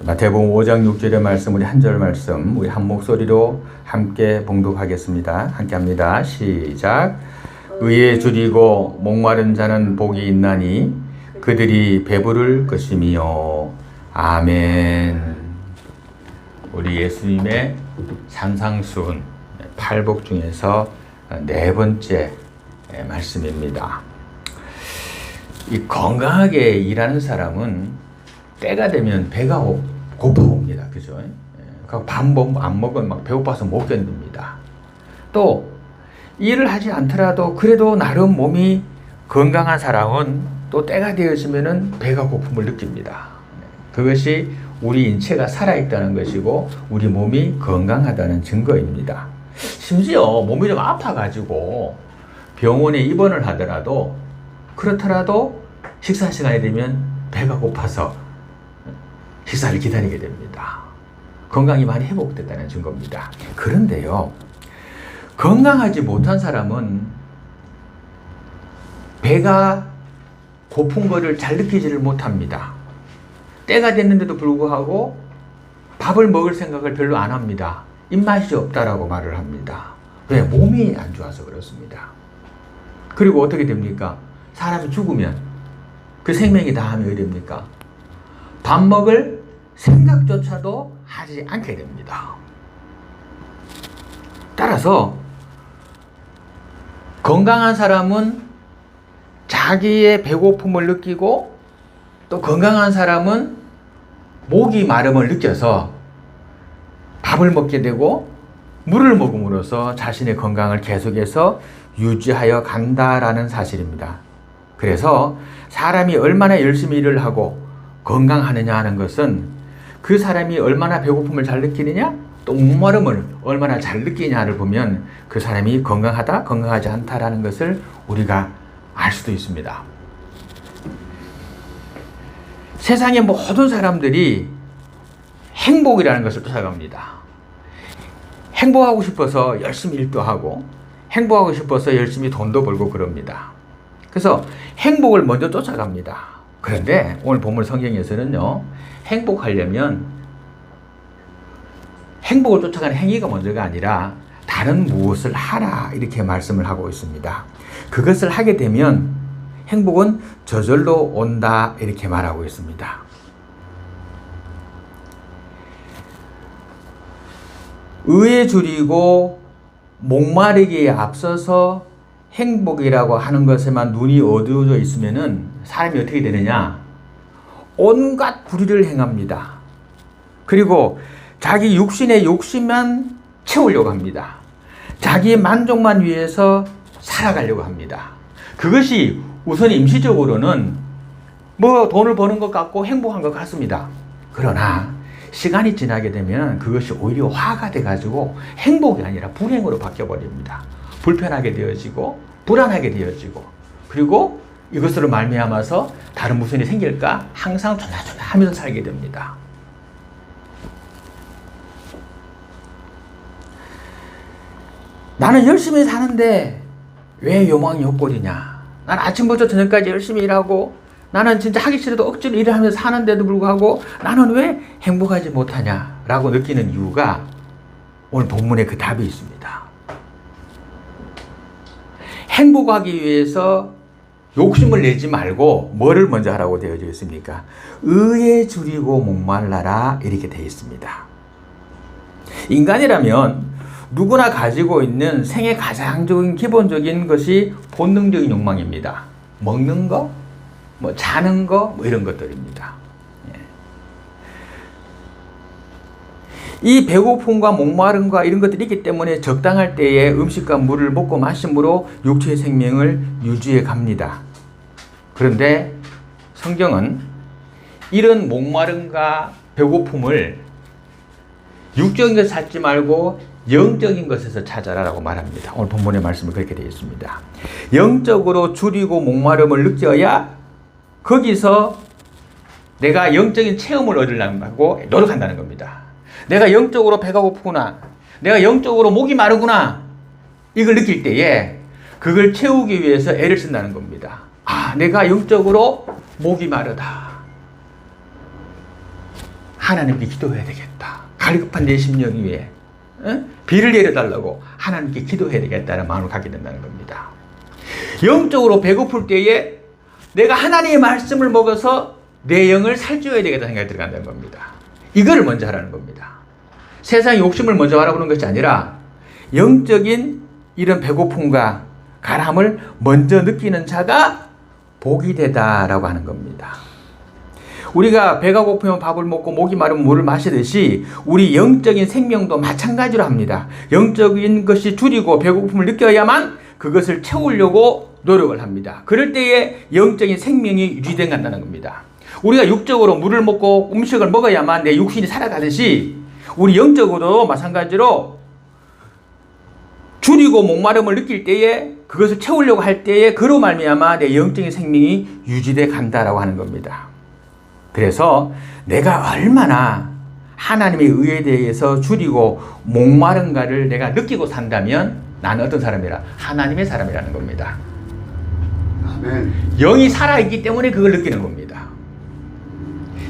마태복음 5장 6절의 말씀 우리 한 절 말씀 우리 한 목소리로 함께 봉독하겠습니다. 함께 합니다. 시작. 의에 줄이고 목마른 자는 복이 있나니 그들이 배부를 것이미요. 아멘. 우리 예수님의 산상수훈 팔복 중에서 네 번째 말씀입니다. 이 건강하게 일하는 사람은 때가 되면 배가 고- 고파 옵니다. 그죠? 밥안 먹으면 막 배고파서 못 견딥니다. 또 일을 하지 않더라도 그래도 나름 몸이 건강한 사람은 또 때가 되어지면은 배가 고픔을 느낍니다. 그것이 우리 인체가 살아있다는 것이고 우리 몸이 건강하다는 증거입니다. 심지어 몸이 좀 아파가지고 병원에 입원을 하더라도 그렇더라도 식사 시간이 되면 배가 고파서 식사를 기다리게 됩니다. 건강이 많이 회복됐다는 증거입니다. 그런데요, 건강하지 못한 사람은 배가 고픈 거를 잘 느끼지를 못합니다. 때가 됐는데도 불구하고 밥을 먹을 생각을 별로 안 합니다. 입맛이 없다라고 말을 합니다. 왜? 몸이 안 좋아서 그렇습니다. 그리고 어떻게 됩니까? 사람이 죽으면 그 생명이 다하면 어떻게 됩니까? 밥 먹을 생각조차도 하지 않게 됩니다. 따라서 건강한 사람은 자기의 배고픔을 느끼고 또 건강한 사람은 목이 마름을 느껴서 밥을 먹게 되고 물을 먹음으로써 자신의 건강을 계속해서 유지하여 간다라는 사실입니다. 그래서 사람이 얼마나 열심히 일을 하고 건강하느냐 하는 것은 그 사람이 얼마나 배고픔을 잘 느끼느냐 또 목마름을 얼마나 잘 느끼냐를 보면 그 사람이 건강하다 건강하지 않다라는 것을 우리가 알 수도 있습니다. 세상의 모든 사람들이 행복이라는 것을 쫓아갑니다. 행복하고 싶어서 열심히 일도 하고 행복하고 싶어서 열심히 돈도 벌고 그럽니다. 그래서 행복을 먼저 쫓아갑니다. 그런데 오늘 본문 성경에서는요, 행복하려면 행복을 쫓아가는 행위가 먼저가 아니라 다른 무엇을 하라 이렇게 말씀을 하고 있습니다. 그것을 하게 되면 행복은 저절로 온다 이렇게 말하고 있습니다. 의에 줄이고 목마르기에 앞서서 행복이라고 하는 것에만 눈이 어두워져 있으면은 사람이 어떻게 되느냐? 온갖 불의를 행합니다. 그리고 자기 육신의 욕심만 채우려고 합니다. 자기의 만족만 위해서 살아가려고 합니다. 그것이 우선 임시적으로는 뭐 돈을 버는 것 같고 행복한 것 같습니다. 그러나 시간이 지나게 되면 그것이 오히려 화가 돼가지고 행복이 아니라 불행으로 바뀌어버립니다. 불편하게 되어지고 불안하게 되어지고 그리고 이것으로 말미암아서 다른 무슨 일이 생길까 항상 조마조마 하면서 살게 됩니다. 나는 열심히 사는데 왜 요망이 헛골이냐? 난 아침부터 저녁까지 열심히 일하고 나는 진짜 하기 싫어도 억지로 일을 하면서 사는데도 불구하고 나는 왜 행복하지 못하냐? 라고 느끼는 이유가 오늘 본문에 그 답이 있습니다. 행복하기 위해서 욕심을 내지 말고 뭐를 먼저 하라고 되어져 있습니까? 의에 줄이고 목말라라 이렇게 되어 있습니다. 인간이라면 누구나 가지고 있는 생의 가장 적인 기본적인 것이 본능적인 욕망입니다. 먹는 거, 뭐 자는 거, 뭐 이런 것들입니다. 예. 이 배고픔과 목마름과 이런 것들이 있기 때문에 적당할 때에 음식과 물을 먹고 마심으로 육체의 생명을 유지해 갑니다. 그런데 성경은 이런 목마름과 배고픔을 육적인 것을 찾지 말고 영적인 것에서 찾아라라고 말합니다. 오늘 본문의 말씀은 그렇게 되어 있습니다. 영적으로 줄이고 목마름을 느껴야 거기서 내가 영적인 체험을 얻으려고 노력한다는 겁니다. 내가 영적으로 배가 고프구나. 내가 영적으로 목이 마르구나. 이걸 느낄 때에 그걸 채우기 위해서 애를 쓴다는 겁니다. 아, 내가 영적으로 목이 마르다. 하나님께 기도해야 되겠다. 갈급한 내 심령 위에 어? 비를 내려달라고 하나님께 기도해야 되겠다는 마음을 갖게 된다는 겁니다. 영적으로 배고플 때에 내가 하나님의 말씀을 먹어서 내 영을 살찌워야 되겠다는 생각이 들어간다는 겁니다. 이거를 먼저 하라는 겁니다. 세상 욕심을 먼저 하라고 하는 것이 아니라 영적인 이런 배고픔과 가람을 먼저 느끼는 자가 복이 되다라고 하는 겁니다. 우리가 배가 고프면 밥을 먹고 목이 마르면 물을 마시듯이 우리 영적인 생명도 마찬가지로 합니다. 영적인 것이 줄이고 배고픔을 느껴야만 그것을 채우려고 노력을 합니다. 그럴 때에 영적인 생명이 유지된다는 겁니다. 우리가 육적으로 물을 먹고 음식을 먹어야만 내 육신이 살아가듯이 우리 영적으로도 마찬가지로 줄이고 목마름을 느낄 때에 그것을 채우려고 할 때에 그로 말미암아 내 영적인 생명이 유지돼 간다라고 하는 겁니다. 그래서 내가 얼마나 하나님의 의에 대해서 줄이고 목마른가를 내가 느끼고 산다면 나는 어떤 사람이라 하나님의 사람이라는 겁니다. 아멘. 영이 살아 있기 때문에 그걸 느끼는 겁니다.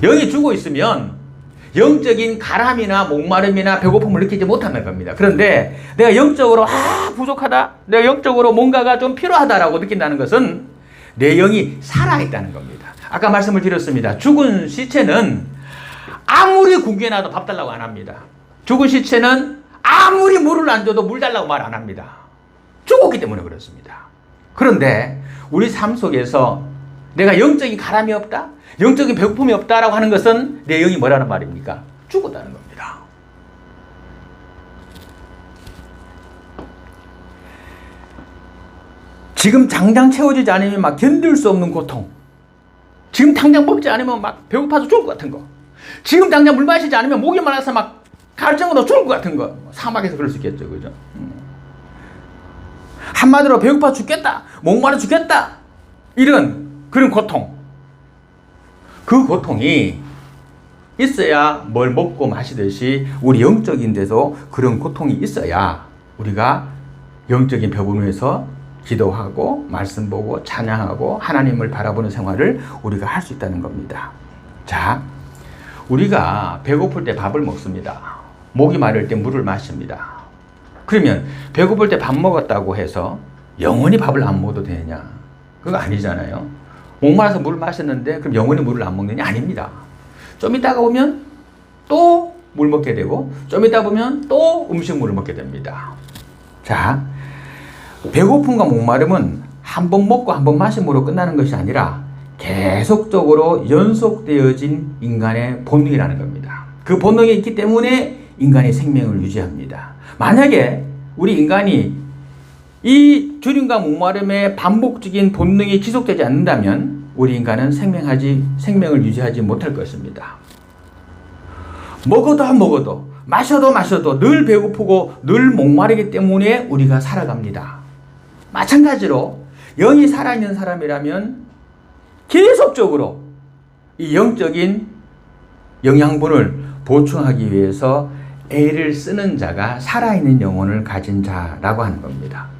영이 죽어 있으면 영적인 가람이나 목마름이나 배고픔을 느끼지 못하는 겁니다. 그런데 내가 영적으로 아 부족하다, 내가 영적으로 뭔가가 좀 필요하다라고 느낀다는 것은 내 영이 살아있다는 겁니다. 아까 말씀을 드렸습니다. 죽은 시체는 아무리 굶겨놔도 밥 달라고 안 합니다. 죽은 시체는 아무리 물을 안 줘도 물 달라고 말 안 합니다. 죽었기 때문에 그렇습니다. 그런데 우리 삶 속에서 내가 영적인 가람이 없다? 영적인 배고픔이 없다라고 하는 것은 내 영이 뭐라는 말입니까? 죽었다는 겁니다. 지금 당장 채워지지 않으면 막 견딜 수 없는 고통. 지금 당장 먹지 않으면 막 배고파서 죽을 것 같은 거. 지금 당장 물 마시지 않으면 목이 말라서 막 갈증으로 죽을 것 같은 거. 사막에서 그럴 수 있겠죠. 그죠? 음. 한마디로 배고파 죽겠다. 목마르 죽겠다. 이런 그런 고통. 그 고통이 있어야 뭘 먹고 마시듯이 우리 영적인 데도 그런 고통이 있어야 우리가 영적인 배분에서 기도하고 말씀 보고 찬양하고 하나님을 바라보는 생활을 우리가 할 수 있다는 겁니다. 자, 우리가 배고플 때 밥을 먹습니다. 목이 마를 때 물을 마십니다. 그러면 배고플 때 밥 먹었다고 해서 영원히 밥을 안 먹어도 되냐? 그거 아니잖아요. 목말라서 물을 마셨는데 그럼 영원히 물을 안 먹느냐? 아닙니다. 좀 있다가 보면 또 물 먹게 되고 좀 있다 보면 또 음식물을 먹게 됩니다. 자, 배고픔과 목마름은 한 번 먹고 한 번 마심으로 끝나는 것이 아니라 계속적으로 연속되어진 인간의 본능이라는 겁니다. 그 본능이 있기 때문에 인간이 생명을 유지합니다. 만약에 우리 인간이 이 줄임과 목마름의 반복적인 본능이 지속되지 않는다면 우리 인간은 생명하지 생명을 유지하지 못할 것입니다. 먹어도 먹어도 마셔도 마셔도 늘 배고프고 늘 목마르기 때문에 우리가 살아갑니다. 마찬가지로 영이 살아있는 사람이라면 계속적으로 이 영적인 영양분을 보충하기 위해서 애를 쓰는 자가 살아있는 영혼을 가진 자라고 하는 겁니다.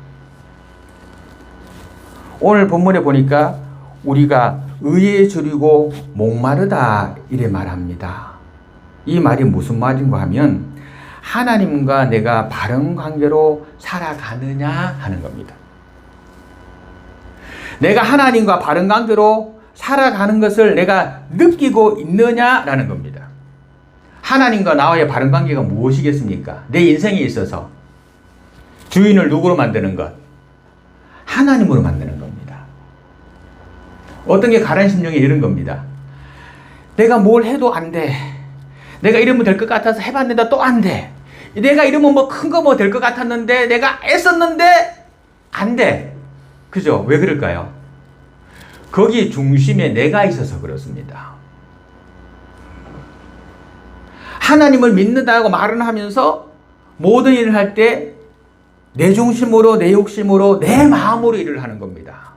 오늘 본문에 보니까 우리가 의에 줄이고 목마르다 이래 말합니다. 이 말이 무슨 말인가 하면 하나님과 내가 바른 관계로 살아가느냐 하는 겁니다. 내가 하나님과 바른 관계로 살아가는 것을 내가 느끼고 있느냐라는 겁니다. 하나님과 나와의 바른 관계가 무엇이겠습니까? 내 인생에 있어서 주인을 누구로 만드는 것? 하나님으로 만드는 겁니다. 어떤 게 가란 심령이 이런 겁니다. 내가 뭘 해도 안 돼. 내가 이러면 될 것 같아서 해봤는데 또 안 돼. 내가 이러면 뭐 큰 거 뭐 될 것 같았는데 내가 애썼는데 안 돼. 그죠? 왜 그럴까요? 거기 중심에 내가 있어서 그렇습니다. 하나님을 믿는다고 말은 하면서 모든 일을 할 때 내 중심으로, 내 욕심으로, 내 마음으로 일을 하는 겁니다.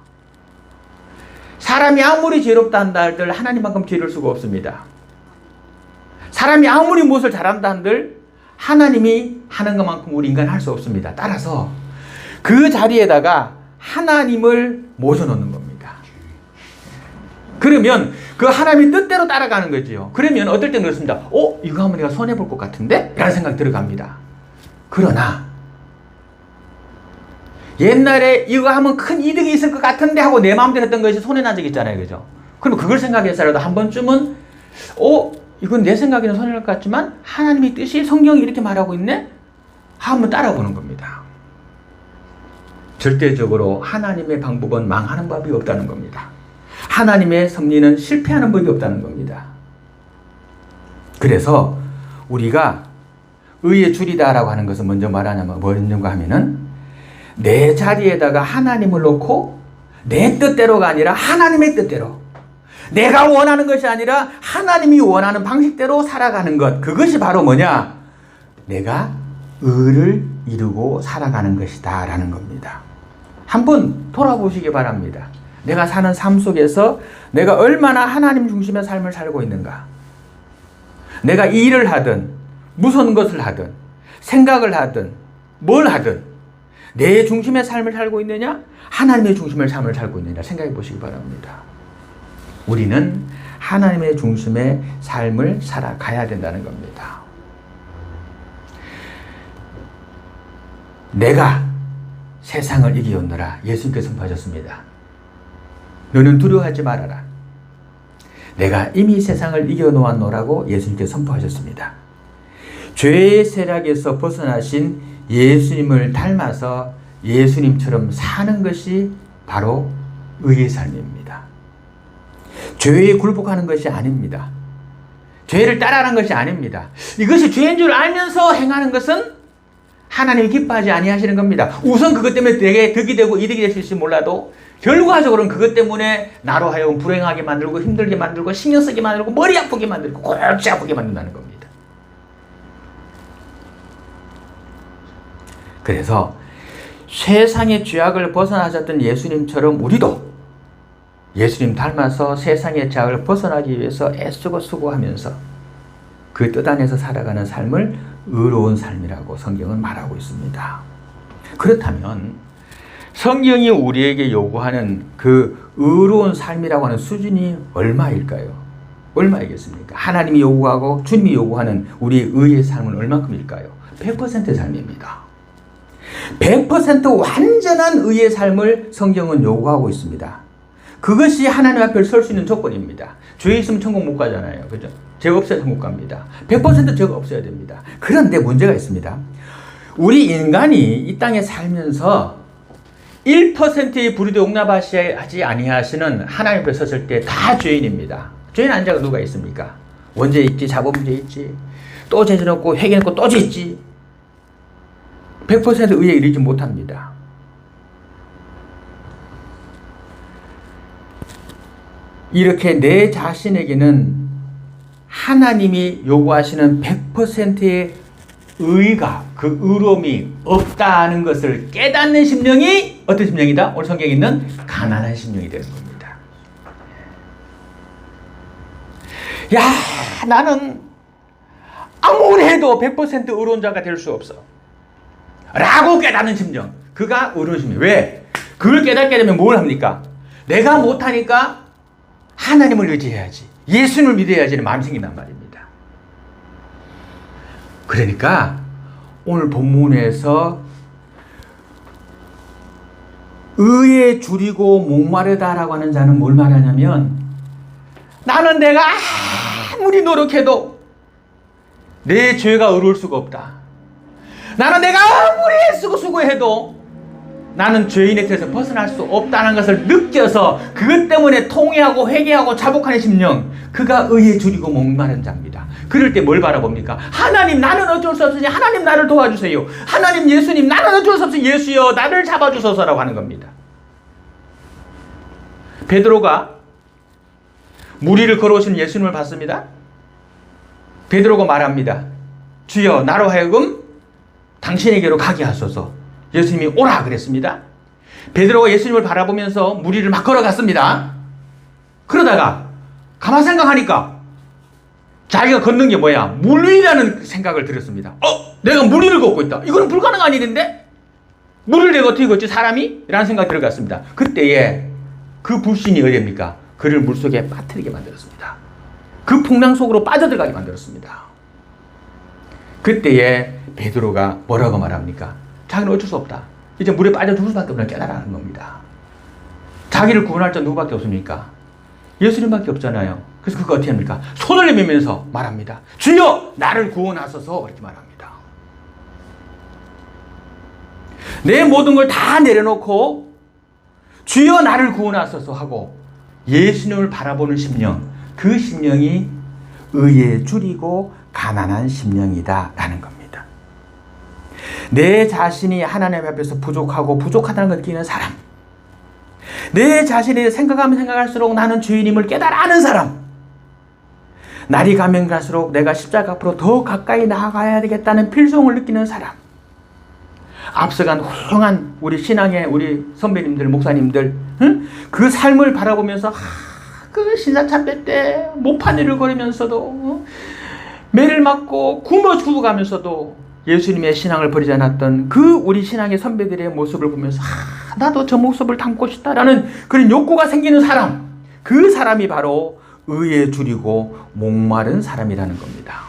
사람이 아무리 지혜롭다 한다 한들 하나님만큼 지혜로울 수가 없습니다. 사람이 아무리 무엇을 잘한다 한들 하나님이 하는 것만큼 우리 인간은 할 수 없습니다. 따라서 그 자리에다가 하나님을 모셔놓는 겁니다. 그러면 그 하나님의 뜻대로 따라가는 거지요. 그러면 어떨 땐 그렇습니다. 어, 이거 하면 내가 손해볼 것 같은데? 라는 생각이 들어갑니다. 그러나, 옛날에 이거 하면 큰 이득이 있을 것 같은데 하고 내 마음대로 했던 것이 손해난 적 있잖아요. 그죠? 그럼 그걸 생각해서라도 한 번쯤은, 어, 이건 내 생각에는 손해날 것 같지만 하나님의 뜻이 성경이 이렇게 말하고 있네? 한번 따라보는 겁니다. 절대적으로 하나님의 방법은 망하는 법이 없다는 겁니다. 하나님의 섭리는 실패하는 법이 없다는 겁니다. 그래서 우리가 의의 줄이다라고 하는 것은 먼저 말하냐면 뭐였는가 하면은 내 자리에다가 하나님을 놓고 내 뜻대로가 아니라 하나님의 뜻대로 내가 원하는 것이 아니라 하나님이 원하는 방식대로 살아가는 것 그것이 바로 뭐냐 내가 의를 이루고 살아가는 것이다 라는 겁니다. 한번 돌아보시기 바랍니다. 내가 사는 삶 속에서 내가 얼마나 하나님 중심의 삶을 살고 있는가. 내가 일을 하든 무슨 것을 하든 생각을 하든 뭘 하든 내 중심의 삶을 살고 있느냐 하나님의 중심의 삶을 살고 있느냐 생각해 보시기 바랍니다. 우리는 하나님의 중심의 삶을 살아가야 된다는 겁니다. 내가 세상을 이기었노라 예수님께서 선포하셨습니다. 너는 두려워하지 말아라. 내가 이미 세상을 이겨놓았노라고 예수님께서 선포하셨습니다. 죄의 세력에서 벗어나신 예수님을 닮아서 예수님처럼 사는 것이 바로 의의 삶입니다. 죄에 굴복하는 것이 아닙니다. 죄를 따라하는 것이 아닙니다. 이것이 죄인 줄 알면서 행하는 것은 하나님이 기뻐하지 아니하시는 겁니다. 우선 그것 때문에 되게 득이 되고 이득이 될지 몰라도 결과적으로는 그것 때문에 나로 하여금 불행하게 만들고 힘들게 만들고 신경 쓰게 만들고 머리 아프게 만들고 골치 아프게 만든다는 겁니다. 그래서 세상의 죄악을 벗어나셨던 예수님처럼 우리도 예수님 닮아서 세상의 죄악을 벗어나기 위해서 애쓰고 수고하면서 그 뜻 안에서 살아가는 삶을 의로운 삶이라고 성경은 말하고 있습니다. 그렇다면 성경이 우리에게 요구하는 그 의로운 삶이라고 하는 수준이 얼마일까요? 얼마이겠습니까? 하나님이 요구하고 주님이 요구하는 우리 의의 삶은 얼마큼일까요? 100% 삶입니다. 100% 완전한 의의 삶을 성경은 요구하고 있습니다. 그것이 하나님 앞에 설 수 있는 조건입니다. 죄 있으면 천국 못 가잖아요. 그죠? 죄가 없어야 천국 갑니다. 100% 죄가 없어야 됩니다. 그런데 문제가 있습니다. 우리 인간이 이 땅에 살면서 1%의 불의도 용납하지 아니하시는 하나님 앞에 섰을 때 다 죄인입니다. 죄인 안 자가 누가 있습니까? 원죄 있지, 자범죄 있지, 또 죄져놓고 회개놓고 또 짓지. 100% 의에 이르지 못합니다. 이렇게 내 자신에게는 하나님이 요구하시는 100%의 의가 그 의로움이 없다는 것을 깨닫는 심령이 어떤 심령이다? 오늘 성경에 있는 가난한 심령이 되는 겁니다. 야, 나는 아무리 해도 100% 의로운 자가 될 수 없어. 라고 깨닫는 심령. 그가 의로운 심령. 왜? 그걸 깨닫게 되면 뭘 합니까? 내가 못하니까 하나님을 의지해야지. 예수님을 믿어야지는 마음이 생긴단 말입니다. 그러니까 오늘 본문에서 의에 줄이고 목마르다라고 하는 자는 뭘 말하냐면 나는 내가 아무리 노력해도 내 죄가 의로울 수가 없다. 나는 내가 아무리 애쓰고 수고해도 나는 죄인의 틀에서 벗어날 수 없다는 것을 느껴서 그것 때문에 통회하고 회개하고 자복하는 심령 그가 의에 줄이고 목마른 자입니다. 그럴 때 뭘 바라봅니까? 하나님 나는 어쩔 수 없으니 하나님 나를 도와주세요. 하나님 예수님 나는 어쩔 수 없으니 예수여 나를 잡아주소서라고 하는 겁니다. 베드로가 무리를 걸어오신 예수님을 봤습니다. 베드로가 말합니다. 주여 나로 하여금 당신에게로 가게 하소서. 예수님이 오라 그랬습니다. 베드로가 예수님을 바라보면서 무리를 막 걸어갔습니다. 그러다가 가만 생각하니까 자기가 걷는 게 뭐야? 물이라는 생각을 들었습니다. 어, 내가 무리를 걷고 있다. 이거는 불가능한 일인데? 물을 내가 어떻게 걷지 사람이? 라는 생각이 들어갔습니다. 그때에 그 불신이 어디입니까? 그를 물속에 빠뜨리게 만들었습니다. 그 풍랑 속으로 빠져들어가게 만들었습니다. 그때에 베드로가 뭐라고 말합니까? 자기는 어쩔 수 없다. 이제 물에 빠져 죽을 수밖에 없는 깨달아는 겁니다. 자기를 구원할 자 누구밖에 없습니까? 예수님밖에 없잖아요. 그래서 그거 어떻게 합니까? 손을 내밀면서 말합니다. 주여 나를 구원하소서 이렇게 말합니다. 내 모든 걸 다 내려놓고 주여 나를 구원하소서 하고 예수님을 바라보는 심령 그 심령이 의에 줄이고 가난한 심령이다라는 겁니다. 내 자신이 하나님 앞에서 부족하고 부족하다는 걸 느끼는 사람 내 자신이 생각하면 생각할수록 나는 주인임을 깨달아 아는 사람 날이 가면 갈수록 내가 십자가 앞으로 더 가까이 나아가야 되겠다는 필성을 느끼는 사람 앞서간 훌륭한 우리 신앙의 우리 선배님들, 목사님들, 응? 그 삶을 바라보면서 아, 그 신사참배 때 모판일을 거리면서도 어? 매를 맞고 굶어 죽어가면서도 예수님의 신앙을 버리지 않았던 그 우리 신앙의 선배들의 모습을 보면서 아, 나도 저 모습을 담고 싶다라는 그런 욕구가 생기는 사람, 그 사람이 바로 의에 줄이고 목마른 사람이라는 겁니다.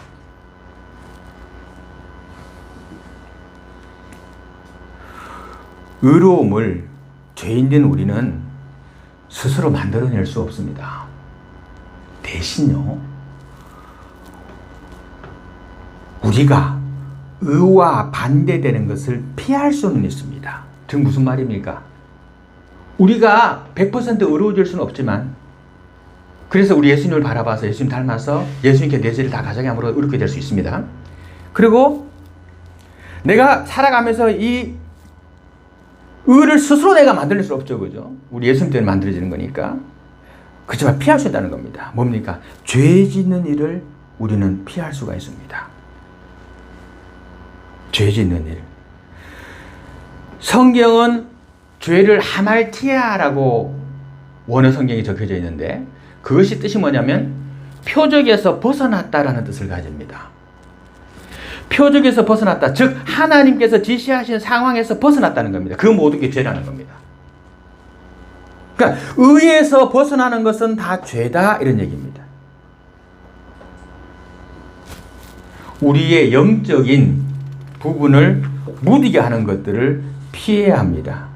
의로움을 죄인된 우리는 스스로 만들어낼 수 없습니다. 대신요, 우리가 의와 반대되는 것을 피할 수는 있습니다. 즉 무슨 말입니까? 우리가 100% 의로워질 수는 없지만 그래서 우리 예수님을 바라봐서 예수님 닮아서 예수님께 내 죄를 다 가정에 함으로 의롭게 될 수 있습니다. 그리고 내가 살아가면서 이 의를 스스로 내가 만들 수 없죠. 그죠? 우리 예수님 때문에 만들어지는 거니까. 그렇지만 피할 수 있다는 겁니다. 뭡니까? 죄 짓는 일을 우리는 피할 수가 있습니다. 죄 짓는 일. 성경은 죄를 하말티아라고 원어 성경에 적혀져 있는데 그것이 뜻이 뭐냐면 표적에서 벗어났다라는 뜻을 가집니다. 표적에서 벗어났다. 즉 하나님께서 지시하신 상황에서 벗어났다는 겁니다. 그 모든 게 죄라는 겁니다. 그러니까 의에서 벗어나는 것은 다 죄다 이런 얘기입니다. 우리의 영적인 부분을 무디게 하는 것들을 피해야 합니다.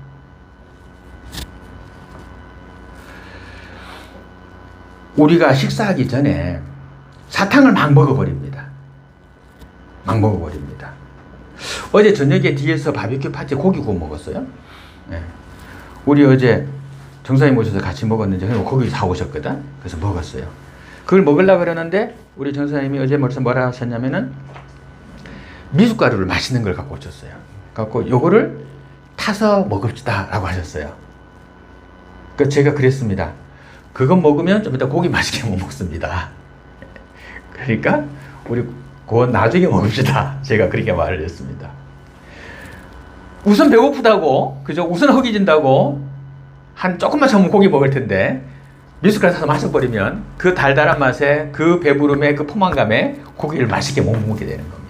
우리가 식사하기 전에 사탕을 막 먹어버립니다. 막 먹어버립니다. 어제 저녁에 뒤에서 바비큐 파티 고기 구워 먹었어요. 네. 우리 어제 정사님 오셔서 같이 먹었는데 고기 사오셨거든. 그래서 먹었어요. 그걸 먹으려고 그러는데 우리 정사님이 어제 벌써 뭐라 하셨냐면은 미숫가루를 맛있는 걸 갖고 오셨어요. 갖고 요거를 타서 먹읍시다 라고 하셨어요. 그 제가 그랬습니다. 그거 먹으면 좀 이따 고기 맛있게 못 먹습니다. 그러니까 우리 그건 나중에 먹읍시다. 제가 그렇게 말을 했습니다. 우선 배고프다고, 그죠? 우선 허기진다고 한 조금만 참으면 고기 먹을 텐데 미숫가루 사서 마셔버리면 그 달달한 맛에 그 배부름에 그 포만감에 고기를 맛있게 못 먹게 되는 겁니다.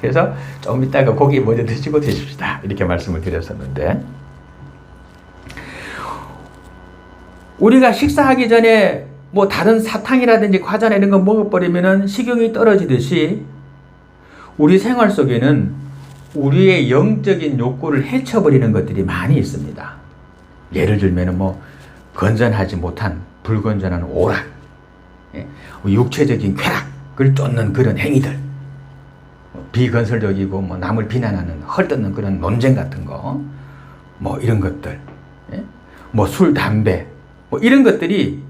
그래서 좀 이따가 고기 먼저 드시고 드십시다. 이렇게 말씀을 드렸었는데 우리가 식사하기 전에 뭐 다른 사탕이라든지 과자나 이런 거 먹어버리면은 식욕이 떨어지듯이 우리 생활 속에는 우리의 영적인 욕구를 해쳐버리는 것들이 많이 있습니다. 예를 들면은 뭐 건전하지 못한 불건전한 오락, 예, 육체적인 쾌락을 쫓는 그런 행위들, 비건설적이고 뭐 남을 비난하는 헐뜯는 그런 논쟁 같은 거, 뭐 이런 것들, 예, 뭐 술, 담배, 뭐 이런 것들이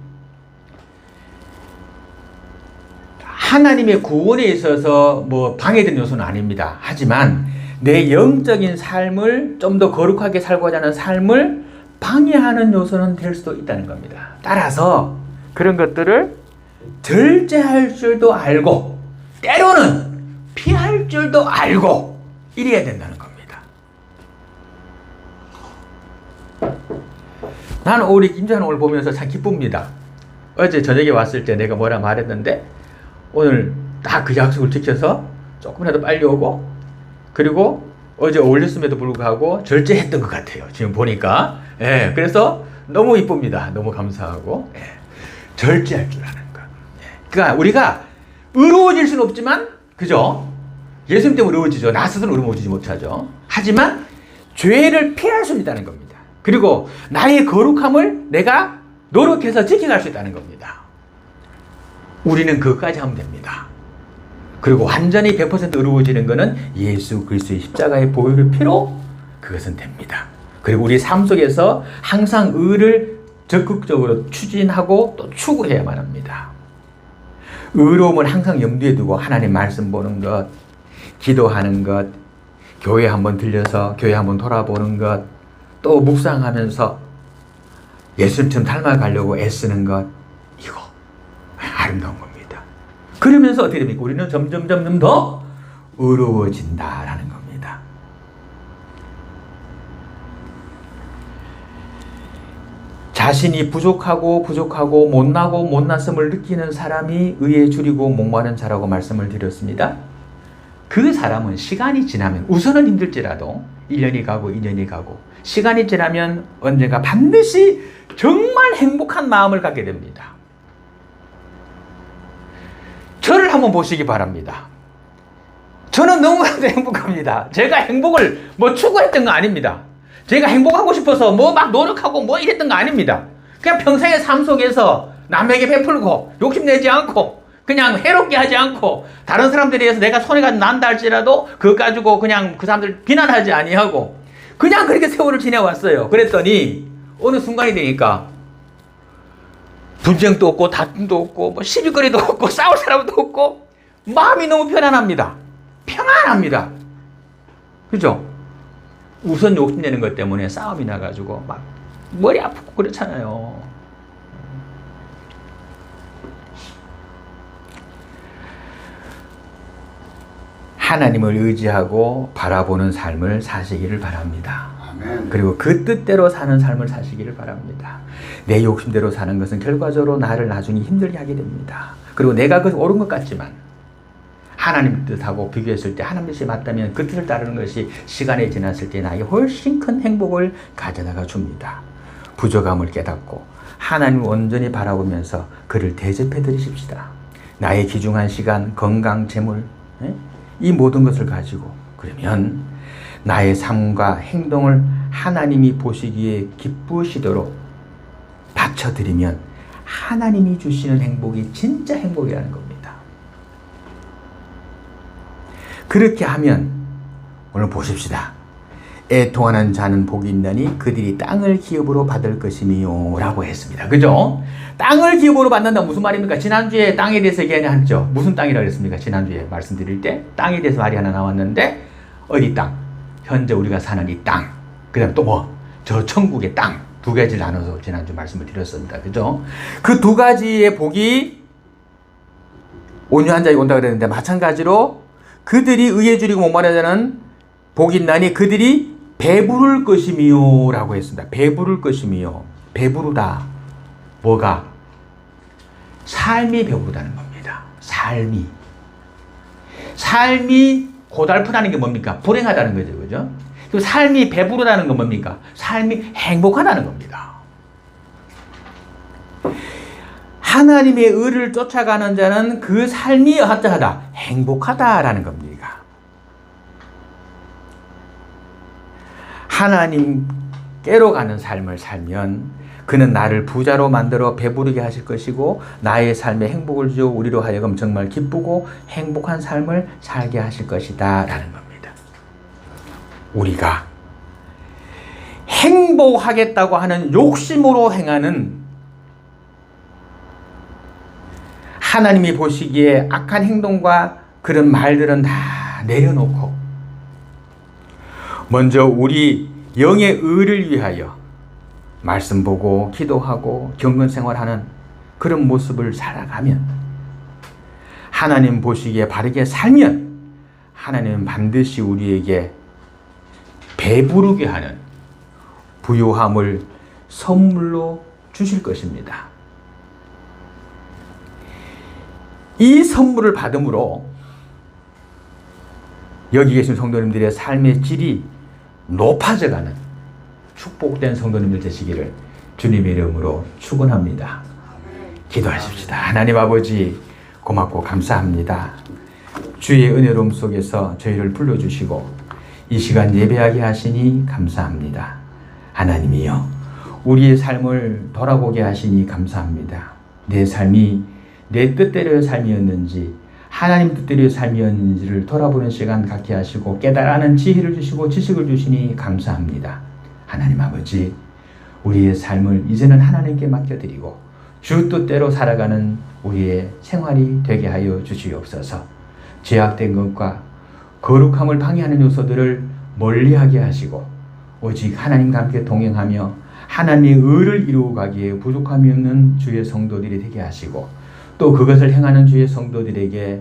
하나님의 구원에 있어서 뭐 방해된 요소는 아닙니다. 하지만 내 영적인 삶을 좀 더 거룩하게 살고자 하는 삶을 방해하는 요소는 될 수도 있다는 겁니다. 따라서 그런 것들을 절제할 줄도 알고 때로는 피할 줄도 알고 이래야 된다는 겁니다. 나는 우리 오늘 보면서 참 기쁩니다. 어제 저녁에 왔을 때 내가 뭐라 말했는데 오늘 딱 그 약속을 지켜서 조금이라도 빨리 오고 그리고 어제 올렸음에도 불구하고 절제했던 것 같아요. 지금 보니까. 예, 그래서 너무 이쁩니다. 너무 감사하고 예. 절제할 줄 아는 것. 예. 그러니까 우리가 의로워질 수는 없지만 그죠? 예수님 때문에 의로워지죠. 나 스스로 의로워지지 못하죠. 하지만 죄를 피할 수 있다는 겁니다. 그리고 나의 거룩함을 내가 노력해서 지켜갈 수 있다는 겁니다. 우리는 그것까지 하면 됩니다. 그리고 완전히 100% 의로워지는 것은 예수 그리스도의 십자가의 보혈의 피로 그것은 됩니다. 그리고 우리 삶 속에서 항상 의를 적극적으로 추진하고 또 추구해야만 합니다. 의로움을 항상 염두에 두고 하나님 말씀 보는 것, 기도하는 것, 교회 한번 들려서 교회 한번 돌아보는 것, 또 묵상하면서 예수님처럼 닮아가려고 애쓰는 것, 이거 아름다운 겁니다. 그러면서 어떻게 됩니까? 우리는 점점 점점 더 의로워진다라는 겁니다. 자신이 부족하고 부족하고 못나고 못났음을 느끼는 사람이 의에 줄이고 목마른 자라고 말씀을 드렸습니다. 그 사람은 시간이 지나면 우선은 힘들지라도 1년이 가고 2년이 가고 시간이 지나면 언젠가 반드시 정말 행복한 마음을 갖게 됩니다. 저를 한번 보시기 바랍니다. 저는 너무나도 행복합니다. 제가 행복을 뭐 추구했던 거 아닙니다. 제가 행복하고 싶어서 뭐 막 노력하고 뭐 이랬던 거 아닙니다. 그냥 평생의 삶 속에서 남에게 베풀고 욕심내지 않고 그냥 해롭게 하지 않고 다른 사람들에 의해서 내가 손해가 난다 할지라도 그거 가지고 그냥 그 사람들 비난하지 아니하고 그냥 그렇게 세월을 지내왔어요. 그랬더니 어느 순간이 되니까 분쟁도 없고 다툼도 없고 뭐 시비거리도 없고 싸울 사람도 없고 마음이 너무 편안합니다. 평안합니다. 그죠? 우선 욕심내는 것 때문에 싸움이 나가지고 막 머리 아프고 그렇잖아요. 하나님을 의지하고 바라보는 삶을 사시기를 바랍니다. 아멘. 그리고 그 뜻대로 사는 삶을 사시기를 바랍니다. 내 욕심대로 사는 것은 결과적으로 나를 나중에 힘들게 하게 됩니다. 그리고 내가 그 옳은 것 같지만 하나님 뜻하고 비교했을 때 하나님 뜻이 맞다면 그 뜻을 따르는 것이 시간이 지났을 때 나에게 훨씬 큰 행복을 가져다가 줍니다. 부족함을 깨닫고 하나님을 온전히 바라보면서 그를 대접해 드리십시다. 나의 귀중한 시간, 건강, 재물, 예? 이 모든 것을 가지고 그러면 나의 삶과 행동을 하나님이 보시기에 기쁘시도록 바쳐드리면 하나님이 주시는 행복이 진짜 행복이라는 겁니다. 그렇게 하면 오늘 보십시다. 애통하는 자는 복이 있나니 그들이 땅을 기업으로 받을 것이니요 라고 했습니다. 그죠? 땅을 기업으로 받는다 무슨 말입니까? 지난주에 땅에 대해서 얘기했죠. 무슨 땅이라고 했습니까? 지난주에 말씀드릴 때 땅에 대해서 말이 하나 나왔는데 어디 땅? 현재 우리가 사는 이 땅. 그 다음에 또 뭐? 저 천국의 땅. 두 가지를 나눠서 지난주 말씀을 드렸습니다. 그죠? 그 두 가지의 복이 온유한 자에게 온다 그랬는데 마찬가지로 그들이 의에 줄이고 목마른 자는 복이 있나니 그들이 배부를 것이미요 라고 했습니다. 배부를 것이미요. 배부르다. 뭐가? 삶이 배부르다는 겁니다. 삶이. 삶이 고달프다는 게 뭡니까? 불행하다는 거죠. 그죠? 삶이 배부르다는 건 뭡니까? 삶이 행복하다는 겁니다. 하나님의 의를 쫓아가는 자는 그 삶이 어떠하다? 행복하다라는 겁니다. 하나님께로 가는 삶을 살면 그는 나를 부자로 만들어 배부르게 하실 것이고 나의 삶에 행복을 주어 우리로 하여금 정말 기쁘고 행복한 삶을 살게 하실 것이다 라는 겁니다. 우리가 행복하겠다고 하는 욕심으로 행하는 하나님이 보시기에 악한 행동과 그런 말들은 다 내려놓고 먼저 우리 영의 의를 위하여 말씀 보고 기도하고 경건 생활하는 그런 모습을 살아가면 하나님 보시기에 바르게 살면 하나님은 반드시 우리에게 배부르게 하는 부요함을 선물로 주실 것입니다. 이 선물을 받음으로 여기 계신 성도님들의 삶의 질이 높아져가는 축복된 성도님들 되시기를 주님의 이름으로 축원합니다. 기도하십시다. 하나님 아버지 고맙고 감사합니다. 주의 은혜로움 속에서 저희를 불러주시고 이 시간 예배하게 하시니 감사합니다. 하나님이여 우리의 삶을 돌아보게 하시니 감사합니다. 내 삶이 내 뜻대로의 삶이었는지 하나님 뜻대로의 삶이었는지를 돌아보는 시간 갖게 하시고 깨달아는 지혜를 주시고 지식을 주시니 감사합니다. 하나님 아버지 우리의 삶을 이제는 하나님께 맡겨드리고 주 뜻대로 살아가는 우리의 생활이 되게 하여 주시옵소서. 죄악된 것과 거룩함을 방해하는 요소들을 멀리하게 하시고 오직 하나님과 함께 동행하며 하나님의 의를 이루어 가기에 부족함이 없는 주의 성도들이 되게 하시고 또 그것을 행하는 주의 성도들에게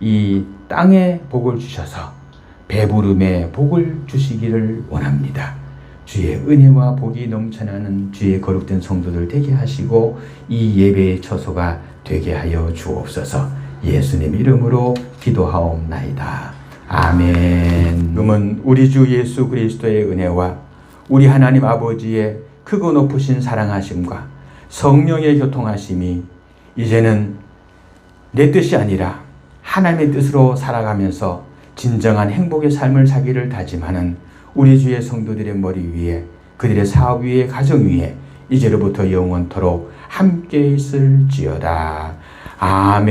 이 땅에 복을 주셔서 배부름의 복을 주시기를 원합니다. 주의 은혜와 복이 넘쳐나는 주의 거룩된 성도들 되게 하시고 이 예배의 처소가 되게 하여 주옵소서. 예수님 이름으로 기도하옵나이다. 아멘. 그러면 우리 주 예수 그리스도의 은혜와 우리 하나님 아버지의 크고 높으신 사랑하심과 성령의 교통하심이 이제는 내 뜻이 아니라 하나님의 뜻으로 살아가면서 진정한 행복의 삶을 사기를 다짐하는 우리 주의 성도들의 머리 위에 그들의 사업 위에 가정 위에 이제로부터 영원토록 함께 있을지어다. 아멘.